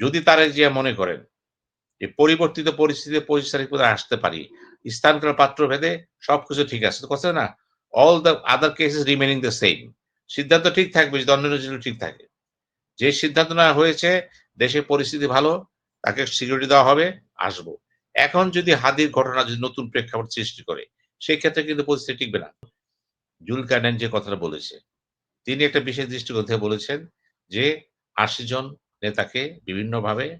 যদি তারেক জিয়া মনে করেন যে পরিবর্তিত পরিস্থিতিতে পরিচালিত করে আসতে পারি, স্থানকাল, পাত্র ভেদে সবকিছু ঠিক আছে। কথা না all the other cases remaining the same সিদ্ধান্ত ঠিক থাকবে যদি অন্য যদি ঠিক থাকে। যে সিদ্ধান্ত নেওয়া হয়েছে, দেশের পরিস্থিতি ভালো, তাকে সিকিউরিটি দেওয়া হবে, আসব। এখন যদি হাদির ঘটনা, যদি নতুন প্রেক্ষাপট সৃষ্টি করে সেই ক্ষেত্রে কিন্তু পরিস্থিতি টিকবে না। জুল কার্ডেন যে কথাটা বলেছে, তিনি একটা বিশেষ দৃষ্টিকোণ থেকে বলেছেন যে আশি জন নেতাকে বিভিন্নভাবে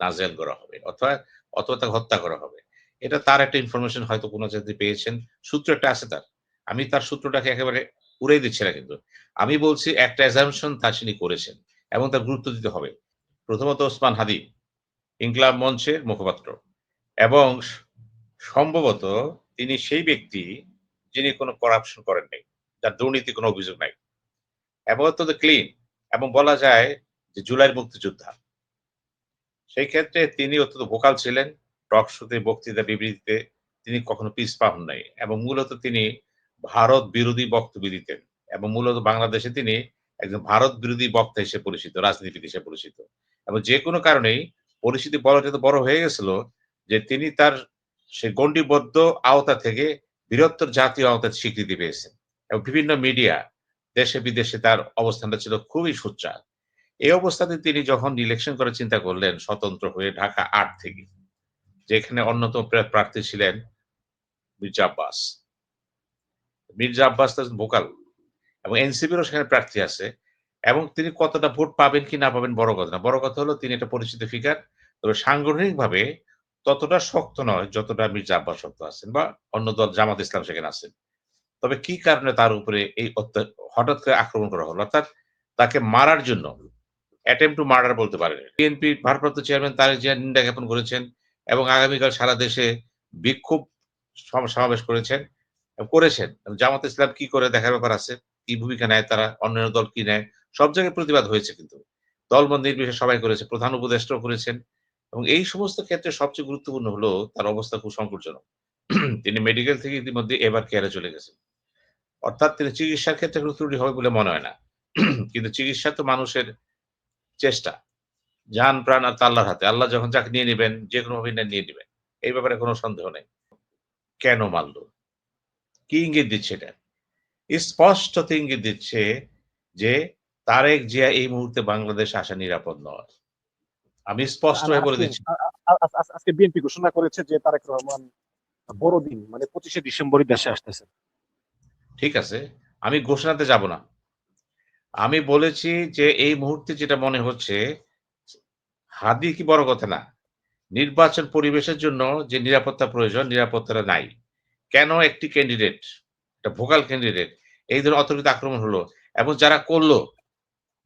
নাজেল করা হবে, অথবা অথবা তাকে হত্যা করা হবে। এটা তার একটা ইনফরমেশন হয়তো কোনো জায়গাতে পেয়েছেন, সূত্র একটা আছে তার। আমি তার সূত্রটাকে একেবারে উড়াই দিচ্ছি না কিন্তু। আমি বলছি একটা অ্যাজামশন তা তিনি করেছেন এবং তার গুরুত্ব দিতে হবে। প্রথমত ওসমান হাদি, ইনকলাব মঞ্চের মুখপাত্র। এবং সম্ভবত তিনি সেই ব্যক্তি যিনি কোনো করাপশন করেন নাই যার দুর্নীতি কোনো অভিযোগ নাই। এবং অত্যন্ত ক্লিন এবং বলা যায় যে জুলাইয়ের মুক্তিযোদ্ধা। সেই ক্ষেত্রে তিনি অত্যন্ত ভোকাল ছিলেন, টক শোতে, বক্তৃতা, বিবৃতিতে তিনি কখনো পিস পান নাই এবং মূলত তিনি ভারত বিরোধী বক্তব্য দিতেন এবং মূলত বাংলাদেশে তিনি একজন ভারত বিরোধী বক্তা হিসেবে পরিচিত, রাজনীতিবিদ হিসেবে পরিচিত। এবং যে কোনো কারণেই পরিস্থিতি বড়টা তো বড় হয়ে গেছিল যে তিনি তার সে গণ্ডিবদ্ধ আওতা থেকে বৃহত্তর জাতীয় আওতার স্বীকৃতি পেয়েছেন এবং বিভিন্ন মিডিয়া দেশে বিদেশে তার অবস্থানটা ছিল খুবই সোচ্চার। এই অবস্থাতে তিনি যখন ইলেকশন করে চিন্তা করলেন, স্বতন্ত্র হয়ে ঢাকা আট থেকে, যেখানে অন্যতম প্রার্থী ছিলেন মির্জা আব্বাস। মির্জা আব্বাস তার ভোকাল এবং এনসিপিরও সেখানে প্রার্থী আছে, এবং তিনি কতটা ভোট পাবেন কি না পাবেন বড় কথা না। বড় কথা হলো, তিনি একটা পরিচিত ফিগার তবে সাংগঠনিকভাবে ততটা শক্ত নয় যতটা মির্জা আব্বাস শক্ত আছেন, বা অন্য দল জামাত ইসলাম সেখানে আছেন। তবে কি কারণে তার উপরে এই হঠাৎ করে আক্রমণ করা হলো? অর্থাৎ তাকে মারার জন্য অ্যাটেম্প টু মার্ডার বলতে পারেন। বিএনপি ভারপ্রাপ্ত চেয়ারম্যান তারেক জিয়া নিন্দা জ্ঞাপন করেছেন এবং আগামীকাল সারা দেশে বিক্ষোভ সমাবেশ করেছেন করেছেন। জামাত ইসলাম কি করে দেখার ব্যাপার আছে, কি ভূমিকা নেয় তারা, অন্যান্য দল কি নেয়, সব জায়গায় প্রতিবাদ হয়েছে কিন্তু। দল দলবন্ধ নির্বিশেষে সবাই করেছে, প্রধান উপদেষ্টাও করেছেন এবং এই সমস্ত ক্ষেত্রে সবচেয়ে গুরুত্বপূর্ণ হলো তার অবস্থা খুব সংকটজনক। তিনি মেডিকেল থেকে ইতিমধ্যে এবার কেয়ারে চলে গেছেন। অর্থাৎ তিনি চিকিৎসার ক্ষেত্রে কোনো ত্রুটি হবে বলে মনে হয় না। কিন্তু চিকিৎসা তো মানুষের চেষ্টা। যান প্রাণ আর আল্লাহর হাতে। আল্লাহ যখন যাকে নিয়ে নেবেন যে কোনো ভাবে নিয়ে নেবেন এই ব্যাপারে কোনো সন্দেহ নেই। কেন মারল? কি ইঙ্গিত দিচ্ছে এটা? স্পষ্ট ইঙ্গিত দিচ্ছে যে তারেক জিয়া এই মুহূর্তে বাংলাদেশ আসা নিরাপদ নয়। আমি স্পষ্ট হয়ে বলে দিচ্ছি। আজকে বিএনপি ঘোষণা করেছে যে তারেক রহমান বড়দিন মানে পঁচিশে ডিসেম্বরই দেশে আসতেছে। ঠিক আছে আমি ঘোষণাতে যাব না। আমি বলেছি যে এই মুহূর্তে যেটা মনে হচ্ছে, হাদি কি বড় কথা না। নির্বাচন পরিবেশের জন্য যে নিরাপত্তা প্রয়োজন, নিরাপত্তাটা নাই। কেন একটি ক্যান্ডিডেট একটা ভোকাল ক্যান্ডিডেট এই ধরনের অতর্কিত আক্রমণ হলো? এবং যারা করল,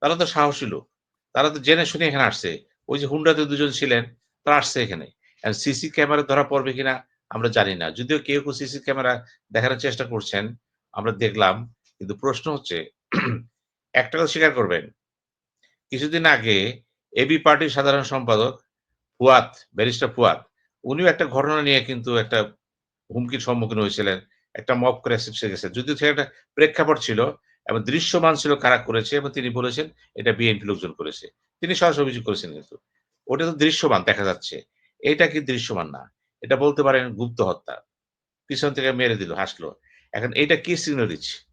তারা তো সাহসী লোক। তারা তো জেনে শুনে এখানে আসছে। ওই যে হুন্ডাতে দুজন ছিলেন, তারা আসছে এখানে। সিসি ক্যামেরা ধরা পড়বে কিনা, আমরা জানি না। যদিও কেউ কেউ সিসি ক্যামেরা দেখানোর চেষ্টা করছেন, আমরা দেখলাম। কিন্তু প্রশ্ন হচ্ছে একটা কথা স্বীকার করবেন। কিছুদিন আগে এবি পার্টির সাধারণ সম্পাদক ফুয়াদ, ব্যারিস্টার ফুয়াদ, উনিও একটা ঘটনা নিয়ে কিন্তু একটা হুমকির সম্মুখীন হয়েছিলেন, একটা মব করে গেছে। যদিও সে একটা প্রেক্ষাপট ছিল এবং দৃশ্যমান ছিল কারা করেছে এবং তিনি বলেছেন এটা বিএনপি লোকজন করেছে। তিনি সরাসরি অভিযোগ করেছেন কিন্তু। ওটা তো দৃশ্যমান, দেখা যাচ্ছে। এটা কি দৃশ্যমান না? এটা বলতে পারেন গুপ্ত হত্যা। পিছন থেকে মেরে দিল, হাসলো। এখন এটা কি সিগন্যাল দিচ্ছে?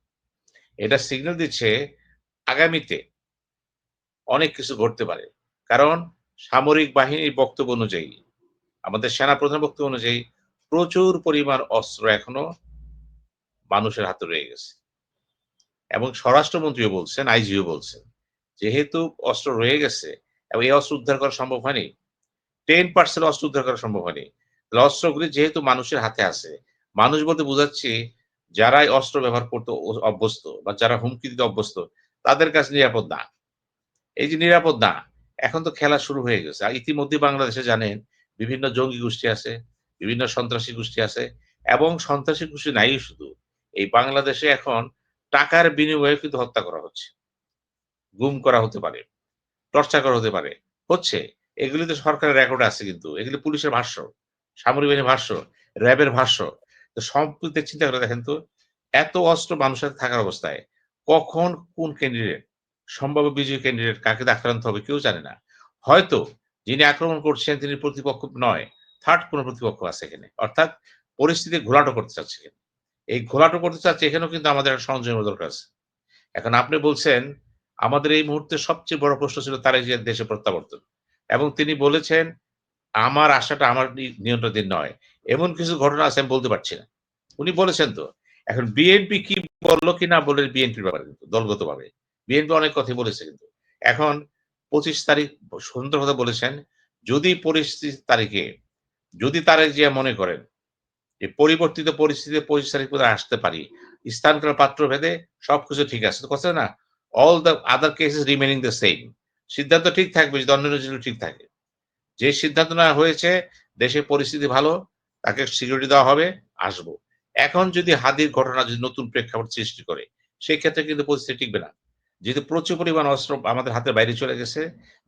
এটা সিগন্যাল দিচ্ছে আগামীতে অনেক কিছু ঘটতে পারে। কারণ সামরিক বাহিনীর বক্তব্য অনুযায়ী, আমাদের সেনা প্রধান বক্তব্য অনুযায়ী প্রচুর পরিমাণ অস্ত্র এখনও মানুষের হাতে রয়ে গেছে। এবং স্বরাষ্ট্রমন্ত্রীও বলছেন, আইজিও বলছেন, যেহেতু অস্ত্র রয়ে গেছে এবং এই অস্ত্র উদ্ধার করা সম্ভব হয়নি টেন পার্সেন্ট অস্ত্র উদ্ধার করা সম্ভব হয়নি অস্ত্রগুলি যেহেতু মানুষের হাতে আছে, মানুষ বলতে বোঝাচ্ছি যারাই অস্ত্র ব্যবহার করতে অভ্যস্ত বা যারা হুমকি দিতে অভ্যস্ত তাদের কাছে নিরাপদ না। এই যে নিরাপদ না, এখন তো খেলা শুরু হয়ে গেছে। আর ইতিমধ্যে বাংলাদেশে জানেন, বিভিন্ন জঙ্গি গোষ্ঠী আছে, বিভিন্ন সন্ত্রাসী গোষ্ঠী আছে, এবং সন্ত্রাসী গোষ্ঠী নাই শুধু। এই বাংলাদেশে এখন টাকার বিনিময়ে কিন্তু হত্যা করা হচ্ছে। গুম করা হতে পারে টর্চা করা হতে পারে। হচ্ছে এগুলি তো সরকারের রেকর্ড আছে কিন্তু। এগুলি পুলিশের ভাষ্য, সামরিক বাহিনীর ভাষ্য, র্যাবের ভাষ্য। তো সম্প্রতি চিন্তা করে দেখেন তো, এত অস্ত্র মানুষের থাকার অবস্থায় কখন কোন ক্যান্ডিডেট সম্ভাব্য বিজয়ী ক্যান্ডিডেট কাকে আক্রান্ত হবে কেউ জানে না। হয়তো যিনি আক্রমণ করছেন তিনি প্রতিপক্ষ নয় থার্ড কোন প্রতিপক্ষ আছে এখানে। অর্থাৎ পরিস্থিতি ঘোলাটো করতে চাচ্ছে এই ঘোলাটো করতে চাচ্ছে এখানেও কিন্তু আমাদের একটা সংযমের দরকার আছে। এখন আপনি বলছেন, আমাদের এই মুহূর্তে সবচেয়ে বড় প্রশ্ন ছিল তার যে দেশে প্রত্যাবর্তন। এবং তিনি বলেছেন, আমার আশাটা আমার নিয়ন্ত্রণাধীন নয়। এমন কিছু ঘটনা আছে আমি বলতে পারছি না। উনি বলেছেন তো, এখন বিএনপি কি বলল কি না বলে বিএনপির ব্যাপারে কিন্তু, দলগতভাবে। বিএনপি অনেক কথাই বলেছে কিন্তু। এখন পঁচিশ তারিখ সুন্দর কথা বলেছেন, যদি পরিস্থিতি তারিখে, যদি তারেক জিয়া মনে করেন যে পরিবর্তিত পরিস্থিতিতে পঁচিশ তারিখ পর্যন্ত আসতে পারি স্থানকাল পাত্র ভেদে সবকিছু ঠিক আছে। কথা না all the other cases remaining the same সিদ্ধান্ত ঠিক থাকবে, যদি অন্য যদি ঠিক থাকে। যে সিদ্ধান্ত না হয়েছে, দেশের পরিস্থিতি ভালো, তাকে সিকিউরিটি দেওয়া হবে, আসব। এখন যদি হাদির ঘটনা যদি নতুন প্রেক্ষাপট সৃষ্টি করে সেই ক্ষেত্রে কিন্তু পরিস্থিতি টিকবে না। যেহেতু প্রচুর পরিমাণ অস্ত্র আমাদের হাতের বাইরে চলে গেছে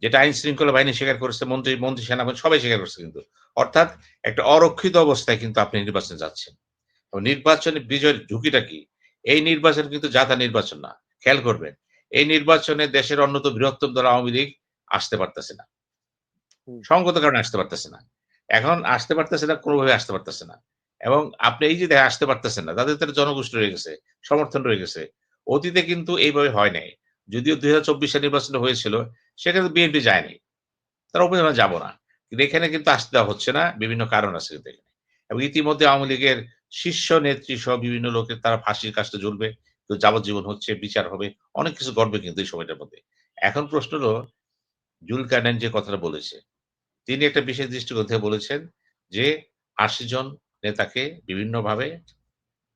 যেটা আইন শৃঙ্খলা বাহিনী স্বীকার করেছে মন্ত্রী মন্ত্রী সেনাবাহিনী সবাই স্বীকার করছে কিন্তু। অর্থাৎ একটা অরক্ষিত অবস্থায় কিন্তু আপনি নির্বাচনে যাচ্ছেন। নির্বাচনে বিজয়ের ঝুঁকিটা কি? এই নির্বাচন কিন্তু জাতা নির্বাচন না। খেয়াল করবেন এই নির্বাচনে দেশের অন্যতম বৃহত্তম দল আওয়ামী লীগ আসতে পারতেছে না। হুম। সঙ্গত কারণে আসতে পারতেছে না। এখন আসতে পারতেছে না কোনোভাবে আসতে পারতেছে না। এবং আপনি এই যে দেখে, আসতে পারতেছেন না, তাদের তো একটা জনগোষ্ঠী রয়ে গেছে, সমর্থন রয়ে গেছে। অতীতে কিন্তু এইভাবে হয় নাই। যদিও দুই হাজার চব্বিশ সাল নির্বাচন হয়েছিল সেখানে বিএনপি যায়নি। তারা উপজেলা যাব না। কিন্তু এখানে কিন্তু আসতে দেওয়া হচ্ছে না, বিভিন্ন কারণ আছে কিন্তু এখানে। এবং ইতিমধ্যে আওয়ামী লীগের শীর্ষ নেত্রী সহ বিভিন্ন লোকের তারা ফাঁসির কাজটা জ্বলবে তো যাবজ্জীবন হচ্ছে, বিচার হবে, অনেক কিছু ঘটবে কিন্তু এই সময়টার মধ্যে। এখন প্রশ্ন হলো, জুল কার্ডেন যে কথাটা বলেছে, তিনি একটা বিশেষ দৃষ্টিকোণ থেকে বলেছেন যে আশি জন নেতাকে বিভিন্নভাবে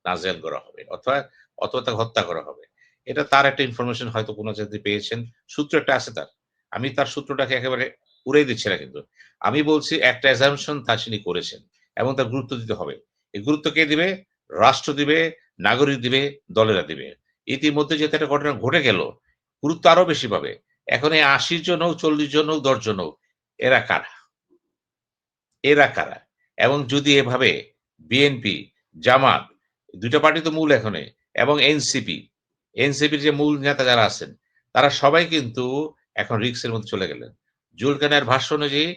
নাজেল করা হবে, অথবা অথবা তাকে হত্যা করা হবে। এটা তার একটা ইনফরমেশন হয়তো কোনো জাতি পেয়েছেন, সূত্র একটা আছে তার। আমি তার সূত্রটাকে একেবারে উড়াই দিচ্ছি না কিন্তু। আমি বলছি একটা অ্যাজামশন তা তিনি করেছেন এবং তার গুরুত্ব দিতে হবে। এই গুরুত্ব কে দিবে? রাষ্ট্র দিবে, নাগরিক দিবে, দলেরা দিবে। ইতিমধ্যে যেহেতু একটা ঘটনা ঘটে গেল, গুরুত্ব আরও বেশি পাবে। এখন এই আশি জন হোক, চল্লিশ জন হোক, দশ জন হোক, এরা কারা? এরা কারা? এবং যদি এভাবে বিএনপি জামাত, দুইটা পার্টি তো মূল এখানে, এবং এনসিপি এনসিপির যে মূল নেতা যারা আছেন, তারা সবাই কিন্তু এখন রিক্সের মধ্যে চলে গেলেন। জুলকানের ভাষ্য অনুযায়ী,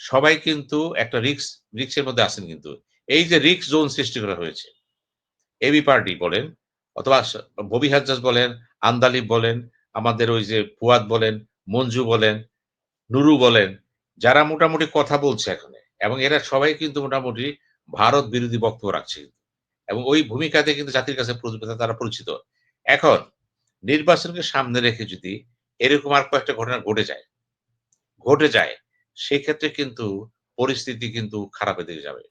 সবাই কিন্তু একটা রিক্স রিক্সের মধ্যে আছেন কিন্তু। এই যে রিক্স জোন সৃষ্টি করা হয়েছে এবি পার্টি বলেন, অথবা ববি হাজ্জাজ বলেন আন্দালিব বলেন, আমাদের ওই যে ফুয়াদ বলেন, মঞ্জু বলেন, নুরু বলেন, যারা মোটামুটি কথা বলছে এখন এবং এরা সবাই কিন্তু মোটামুটি ভারত বিরোধী বক্তব্য রাখছে। এবং ওই ভূমিকাতে কিন্তু জাতির কাছে তারা পরিচিত। এখন নির্বাচনকে সামনে রেখে যদি এরকম আর কয়েকটা ঘটনা ঘটে যায় ঘটে যায়, সেক্ষেত্রে কিন্তু পরিস্থিতি কিন্তু খারাপের দিকে যাবে।